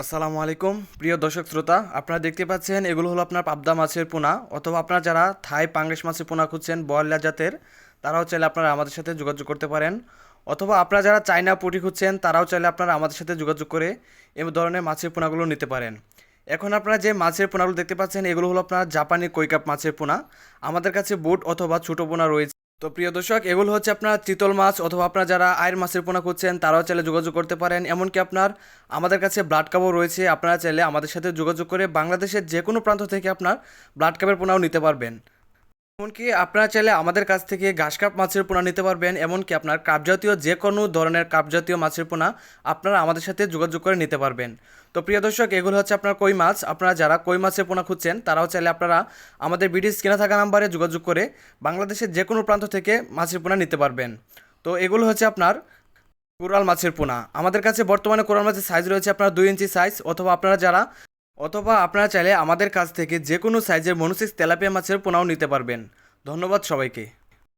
আসসালামু আলাইকুম। প্রিয় দর্শক শ্রোতা, আপনারা দেখতে পাচ্ছেন এগুলো হলো আপনার পাবদা মাছের পোনা, অথবা আপনারা যারা থাই পাঙ্গেশ মাছের পোনা খুঁজছেন বয়লা জাতের, তারাও চাইলে আপনারা আমাদের সাথে যোগাযোগ করতে পারেন। অথবা আপনারা যারা চাইনা পুঁটি খুঁজছেন, তারাও চাইলে আপনারা আমাদের সাথে যোগাযোগ করে এই ধরনের মাছের পোনাগুলো নিতে পারেন। এখন আপনারা যে মাছের পোনাগুলো দেখতে পাচ্ছেন, এগুলো হলো আপনার জাপানি কৈকাপ মাছের পোনা। আমাদের কাছে বুট অথবা ছোটো পোনা রয়েছে। তো প্রিয় দর্শক, এগুলো হচ্ছে আপনার চিতল মাছ অথবা আপনারা যারা আয়ের মাছের পোনা করছেন তারাও চাইলে যোগাযোগ করতে পারেন। এমনকি আপনার, আমাদের কাছে ব্লাড কাপও রয়েছে, আপনারা চাইলে আমাদের সাথে যোগাযোগ করে বাংলাদেশের যে কোনো প্রান্ত থেকে আপনার ব্লাড কাপের পোনাও নিতে পারবেন। এমনকি আপনারা চাইলে আমাদের কাছ থেকে ঘাস কাপ মাছের পোনা নিতে পারবেন, এমনকি আপনার কাপ জাতীয় যে কোনো ধরনের কাপ জাতীয় মাছের পোনা আপনারা আমাদের সাথে যোগাযোগ করে নিতে পারবেন। তো প্রিয় দর্শক, এগুলো হচ্ছে আপনার কই মাছ। আপনারা যারা কই মাছের পোনা খুঁজছেন, তারাও চাইলে আপনারা আমাদের ভিডিও স্ক্রিনে থাকা নাম্বারে যোগাযোগ করে বাংলাদেশের যে কোনো প্রান্ত থেকে মাছের পোনা নিতে পারবেন। তো এগুলো হচ্ছে আপনার কোরাল মাছের পোনা। আমাদের কাছে বর্তমানে কোরাল মাছের সাইজ রয়েছে আপনার দুই ইঞ্চি সাইজ অথবা আপনারা যারা অথবা আপনারা চাইলে আমাদের কাছ থেকে যে কোনো সাইজের মনুসিস তেলাপিয়া মাছের পোনাও নিতে পারবেন। ধন্যবাদ সবাইকে।